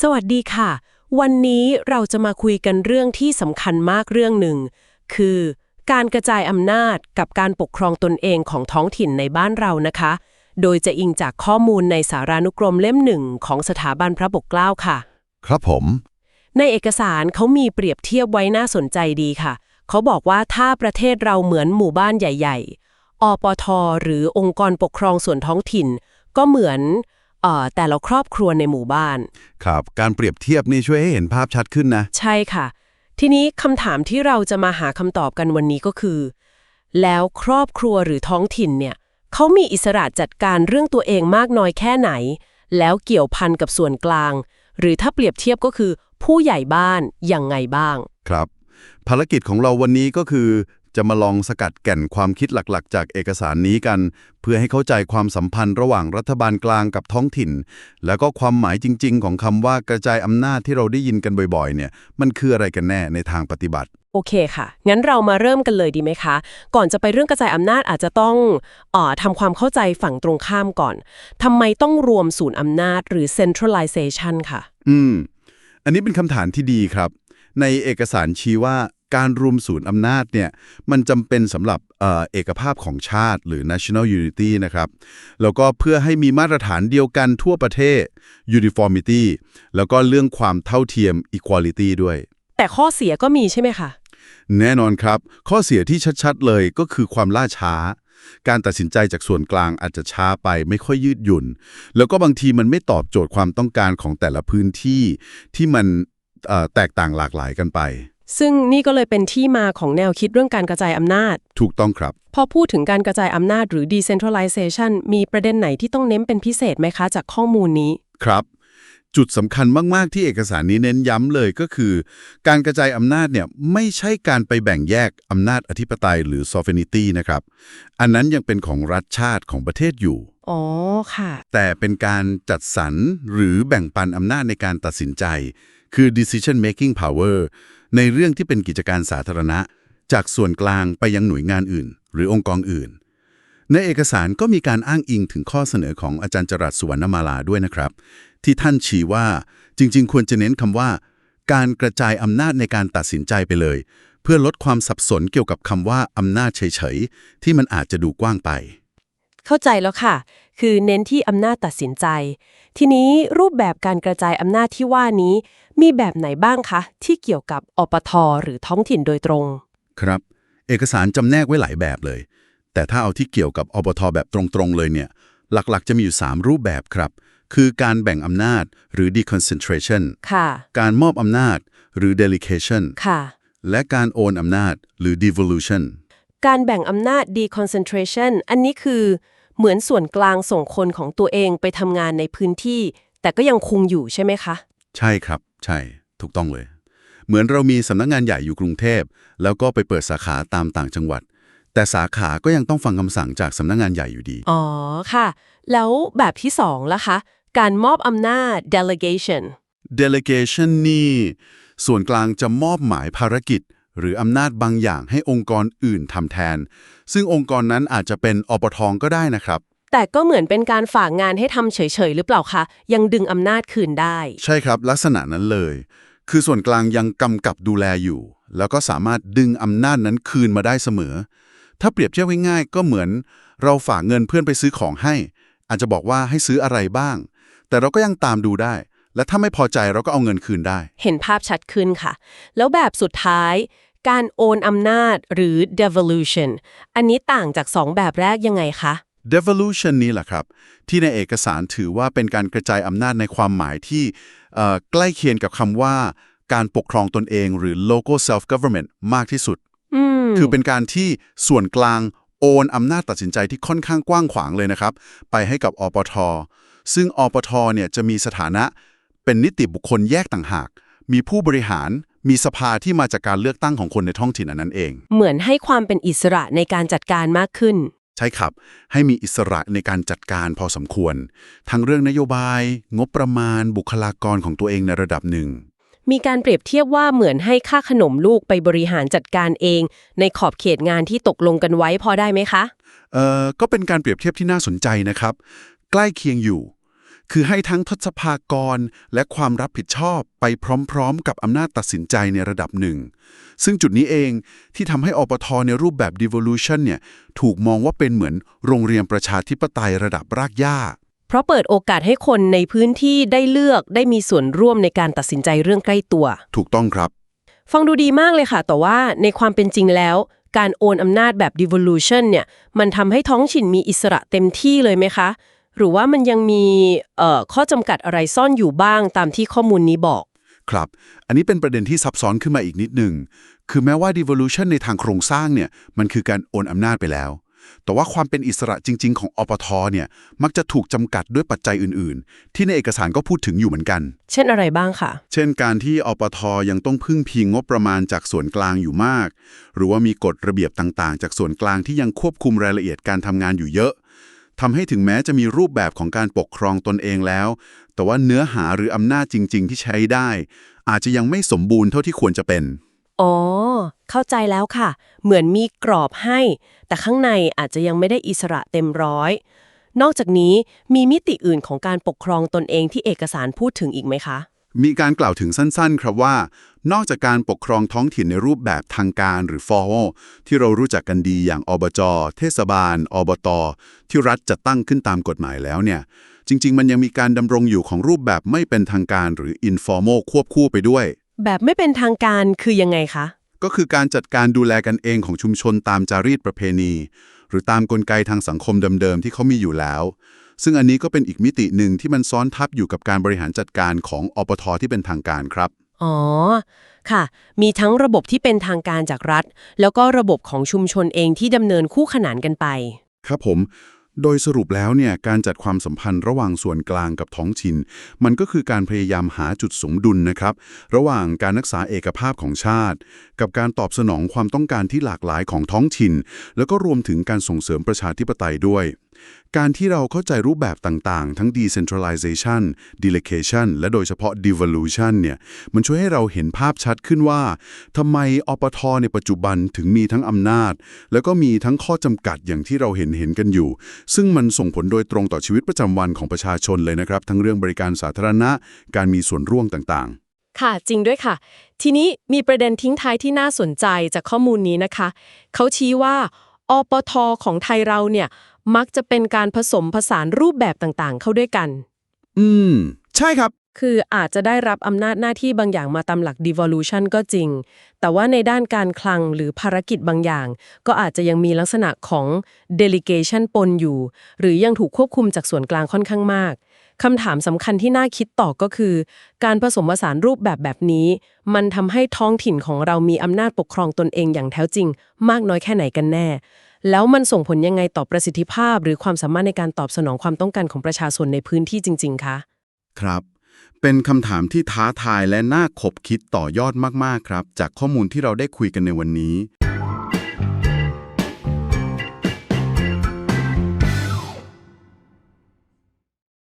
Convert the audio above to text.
สวัสดีค่ะ วันนี้เราจะมาคุยกันเรื่องที่สำคัญมากเรื่องหนึ่ง คือ การกระจายอำนาจกับการปกครองตนเองของท้องถิ่นในบ้านเรานะคะ โดยจะอิงจากข้อมูลในสารานุกรมเล่มหนึ่งของสถาบันพระปกเกล้าค่ะ ครับผม ในเอกสารเขามีเปรียบเทียบไว้น่าสนใจดีค่ะ เขาบอกว่าถ้าประเทศเราเหมือนหมู่บ้านใหญ่ ๆ อปท หรือองค์กรปกครองส่วนท้องถิ่น ก็เหมือนเอ่อ แต่ละครอบครัวในหมู่บ้าน ครับ การเปรียบเทียบนี่ช่วยให้เห็นภาพชัดขึ้นนะ ใช่ค่ะ ทีนี้คำถามที่เราจะมาหาคำตอบกันวันนี้ก็คือ แล้วครอบครัวหรือท้องถิ่นเนี่ยเขามีอิสระจัดการเรื่องตัวเองมากน้อยแค่ไหน แล้วเกี่ยวพันกับส่วนกลาง หรือถ้าเปรียบเทียบก็คือ ผู้ใหญ่บ้านยังไงบ้าง ครับ ภารกิจของเราวันนี้ก็คือ จะมาลองสกัดแก่นความคิดหลักๆ จากเอกสารนี้กัน เพื่อให้เข้าใจความสัมพันธ์ระหว่างรัฐบาลกลางกับท้องถิ่น แล้วก็ความหมายจริง ๆ ของคำว่ากระจายอำนาจที่เราได้ยินกันบ่อยๆ เนี่ย มันคืออะไรกันแน่ในทางปฏิบัติ โอเคค่ะ งั้นเรามาเริ่มกันเลยดีไหมคะ ก่อนจะไปเรื่องกระจายอำนาจอาจจะต้องเออทำความเข้าใจฝั่งตรงข้ามก่อนทำไมต้องรวมศูนย์อำนาจหรือ centralization ค่ะ อืม อันนี้เป็นคำถามที่ดีครับในเอกสารชี้ว่า การรวมศูนย์อำนาจเนี่ยมันจำเป็นสำหรับเอ่อเอกภาพของชาติหรือ national unity นะครับ แล้วก็เพื่อให้มีมาตรฐานเดียวกันทั่วประเทศ uniformity แล้วก็เรื่องความเท่าเทียม equality ด้วย แต่ข้อเสียก็มีใช่ไหมคะ แน่นอนครับ ข้อเสียที่ชัดๆเลยก็คือความล่าช้า การตัดสินใจจากส่วนกลางอาจจะช้าไปไม่ค่อยยืดหยุ่น แล้วก็บางทีมันไม่ตอบโจทย์ความต้องการของแต่ละพื้นที่ที่มันเอ่อแตกต่างหลากหลายกันไป ซึ่งนี่ก็เลยเป็นที่มาของแนวคิดเรื่องการกระจายอำนาจ ถูกต้องครับ พอพูดถึงการกระจายอำนาจหรือ decentralization มีประเด็นไหนที่ต้องเน้นเป็นพิเศษไหมคะจากข้อมูลนี้ ครับ จุดสำคัญมาก ๆ ที่เอกสารนี้เน้นย้ำเลยก็คือ การกระจายอำนาจเนี่ยไม่ใช่การไปแบ่งแยกอำนาจอธิปไตยหรือ sovereignty นะครับ อันนั้นยังเป็นของรัฐชาติของประเทศอยู่ อ๋อ ค่ะ แต่เป็นการจัดสรรหรือแบ่งปันอำนาจในการตัดสินใจ คือ decision making power ในเรื่องที่เป็นกิจการสาธารณะ จากส่วนกลางไปยังหน่วยงานอื่น หรือองค์กรอื่น ในเอกสารก็มีการอ้างอิงถึงข้อเสนอของอาจารย์จรัสสุวรรณมาลาด้วยนะครับ ที่ท่านชี้ว่าจริง ๆ ควรจะเน้นคำว่า การกระจายอำนาจในการตัดสินใจไปเลย เพื่อลดความสับสนเกี่ยวกับคำว่าอำนาจเฉยๆที่มันอาจจะดูกว้างไป เข้าใจแล้วค่ะ คือเน้นที่อำนาจตัดสินใจ ทีนี้รูปแบบการกระจายอำนาจที่ว่านี้ มีแบบไหนบ้างคะ ที่เกี่ยวกับอปทหรือท้องถิ่นโดยตรง ครับ เอกสารจำแนกไว้หลายแบบเลย แต่ถ้าเอาที่เกี่ยวกับอบทแบบตรงๆเลยเนี่ย หลักๆ จะมีอยู่ 3 รูปแบบครับ คือการแบ่งอำนาจหรือ deconcentration ค่ะการมอบอำนาจหรือ delegation ค่ะและการโอนอำนาจหรือ devolution การแบ่งอำนาจ deconcentration อันนี้คือ เหมือนส่วนกลางส่งคนของตัวเองไปทำงานในพื้นที่ แต่ก็ยังคงอยู่ใช่ไหมคะ ใช่ครับ ใช่ ถูกต้องเลย เหมือนเรามีสำนักงงานใหญ่อยู่กรุงเทพ แล้วก็ไปเปิดสาขาตามต่างจังหวัด แต่สาขาก็ยังต้องฟังคำสั่งจากสำนักงงานใหญ่อยู่ดี อ๋อค่ะ แล้วแบบที่สองล่ะคะ การมอบอำนาจ delegation delegation นี่ ส่วนกลางจะมอบหมายภารกิจ หรืออำนาจบางอย่างให้องค์กรอื่นทำแทน ซึ่งองค์กรนั้นอาจจะเป็นอปทก็ได้นะครับ แต่ก็เหมือนเป็นการฝากงานให้ทำเฉยๆ หรือเปล่าคะ ยังดึงอำนาจคืนได้ ใช่ครับ ลักษณะนั้นเลย คือส่วนกลางยังกำกับดูแลอยู่ แล้วก็สามารถดึงอำนาจนั้นคืนมาได้เสมอ ถ้าเปรียบเทียบง่ายๆก็เหมือน เราฝากเงินเพื่อนไปซื้อของให้ อาจจะบอกว่าให้ซื้ออะไรบ้าง แต่เราก็ยังตามดูได้ และถ้าไม่พอใจเราก็เอาเงินคืนได้ เห็นภาพชัดขึ้นค่ะ แล้วแบบสุดท้าย การโอนอำนาจหรือ devolution อันนี้ต่างจากสองแบบแรกยังไงคะ devolution นี่แหละครับ ที่ในเอกสารถือว่าเป็นการกระจายอำนาจในความหมายที่เอ่อใกล้เคียงกับคำว่า การปกครองตนเองหรือ local self government มากที่สุดอืมคือเป็นการที่ส่วนกลางโอนอำนาจตัดสินใจที่ค่อนข้างกว้างขวางเลยนะครับ ไปให้กับอปท ซึ่งอปทเนี่ยจะมีสถานะเป็นนิติบุคคลแยกต่างหาก มีผู้บริหาร มีสภาที่มาจากการเลือกตั้งของคนในท้องถิ่นอันนั้นเอง เหมือนให้ความเป็นอิสระในการจัดการมากขึ้น ใช่ครับ ให้มีอิสระในการจัดการพอสมควร ทั้งเรื่องนโยบาย งบประมาณ บุคลากรของตัวเองในระดับหนึ่ง มีการเปรียบเทียบว่าเหมือนให้ค่าขนมลูกไปบริหารจัดการเอง ในขอบเขตงานที่ตกลงกันไว้พอได้ไหมคะ เอ่อ ก็เป็นการเปรียบเทียบที่น่าสนใจนะครับ ใกล้เคียงอยู่ คือให้ทั้งทศพากรและความรับผิดชอบไปพร้อมๆ กับอำนาจตัดสินใจในระดับหนึ่ง ซึ่งจุดนี้เองที่ทำให้อปทในรูปแบบ devolution เนี่ยถูกมองว่าเป็นเหมือนโรงเรียนประชาธิปไตยระดับรากหญ้า เพราะเปิดโอกาสให้คนในพื้นที่ได้เลือกได้มีส่วนร่วมในการตัดสินใจเรื่องใกล้ตัว ถูกต้องครับ ฟังดูดีมากเลยค่ะ แต่ว่าในความเป็นจริงแล้วการโอนอำนาจแบบ devolution เนี่ย มันทำให้ท้องถิ่นมีอิสระเต็มที่เลยไหมคะ หรือว่ามันยังมีเอ่อข้อจำกัดอะไรซ่อนอยู่บ้างตามที่ข้อมูลนี้บอก ครับ อันนี้เป็นประเด็นที่ซับซ้อนขึ้นมาอีกนิดหนึ่ง คือแม้ว่า devolution ในทางโครงสร้างเนี่ย มันคือการโอนอำนาจไปแล้ว แต่ว่าความเป็นอิสระจริง ๆ ของอปทเนี่ย มักจะถูกจำกัดด้วยปัจจัยอื่น ๆ ที่ในเอกสารก็พูดถึงอยู่เหมือนกัน เช่นอะไรบ้างค่ะ เช่น การที่อปทยังต้องพึ่งพิงงบประมาณจากส่วนกลางอยู่มาก หรือว่ามีกฎระเบียบต่าง ๆ จากส่วนกลางที่ยังควบคุมรายละเอียดการทำงานอยู่เยอะ ทำให้ถึงแม้จะมีรูปแบบของการปกครองตนเองแล้ว แต่ว่าเนื้อหาหรืออำนาจจริง ๆ ที่ใช้ได้ อาจจะยังไม่สมบูรณ์เท่าที่ควรจะเป็น อ๋อ เข้าใจแล้วค่ะ เหมือนมีกรอบให้ แต่ข้างในอาจจะยังไม่ได้อิสระเต็มร้อย นอกจากนี้มีมิติอื่นของการปกครองตนเองที่เอกสารพูดถึงอีกไหมคะ มีการกล่าวถึงสั้นๆ ครับว่า นอกจากการปกครองท้องถิ่นในรูปแบบทางการหรือ formal ที่เรารู้จักกันดีอย่างอบจ เทศบาล อบต ที่รัฐจะตั้งขึ้นตามกฎหมายแล้วเนี่ย จริง ๆ มันยังมีการดำรงอยู่ของรูปแบบไม่เป็นทางการหรือ informal ควบคู่ไปด้วย แบบไม่เป็นทางการคือยังไงคะ ก็คือการจัดการดูแลกันเองของชุมชนตามจารีตประเพณี หรือตามกลไกทางสังคมเดิมๆที่เขามีอยู่แล้ว ซึ่งอันนี้ก็เป็นอีกมิติหนึ่งที่มันซ้อนทับอยู่กับการบริหารจัดการของอปทที่เป็นทางการครับ อ๋อ ค่ะ มีทั้งระบบที่เป็นทางการจากรัฐ แล้วก็ระบบของชุมชนเองที่ดำเนินคู่ขนานกันไป ครับผมโดยสรุปแล้วเนี่ยการจัดความสัมพันธ์ระหว่างส่วนกลางกับท้องถิ่น มันก็คือการพยายามหาจุดสมดุลนะครับ ระหว่างการรักษาเอกภาพของชาติ กับการตอบสนองความต้องการที่หลากหลายของท้องถิ่น แล้วก็รวมถึงการส่งเสริมประชาธิปไตยด้วย การที่เราเข้าใจรูปแบบต่างๆ ทั้ง decentralization delegation และโดยเฉพาะ devolution เนี่ย มันช่วยให้เราเห็นภาพชัดขึ้นว่าทำไมอปทในปัจจุบันถึงมีทั้งอำนาจ แล้วก็มีทั้งข้อจำกัดอย่างที่เราเห็นเห็นกันอยู่ ซึ่งมันส่งผลโดยตรงต่อชีวิตประจำวันของประชาชนเลยนะครับ ทั้งเรื่องบริการสาธารณะ การมีส่วนร่วมต่างๆค่ะ จริงด้วยค่ะ ทีนี้มีประเด็นทิ้งท้ายที่น่าสนใจจากข้อมูลนี้นะคะ เขาชี้ว่าอปทของไทยเราเนี่ย มักจะเป็นการผสมผสานรูปแบบต่างๆ เข้าด้วยกัน อืม ใช่ครับ คืออาจจะได้รับอำนาจหน้าที่บางอย่างมาตามหลัก devolution ก็จริง แต่ว่าในด้านการคลังหรือภารกิจบางอย่าง ก็อาจจะยังมีลักษณะของ delegation ปนอยู่ หรือยังถูกควบคุมจากส่วนกลางค่อนข้างมากคำถามสำคัญที่น่าคิดต่อก็คือ การผสมผสานรูปแบบแบบนี้ มันทำให้ท้องถิ่นของเรามีอำนาจปกครองตนเองอย่างแท้จริง มากน้อยแค่ไหนกันแน่ แล้วมันส่งผลยังไงต่อประสิทธิภาพ หรือความสามารถในการตอบสนองความต้องการของประชาชนในพื้นที่จริง ๆ คะ ครับ เป็นคำถามที่ท้าทายและน่าขบคิดต่อยอดมากๆครับ จากข้อมูลที่เราได้คุยกันในวันนี้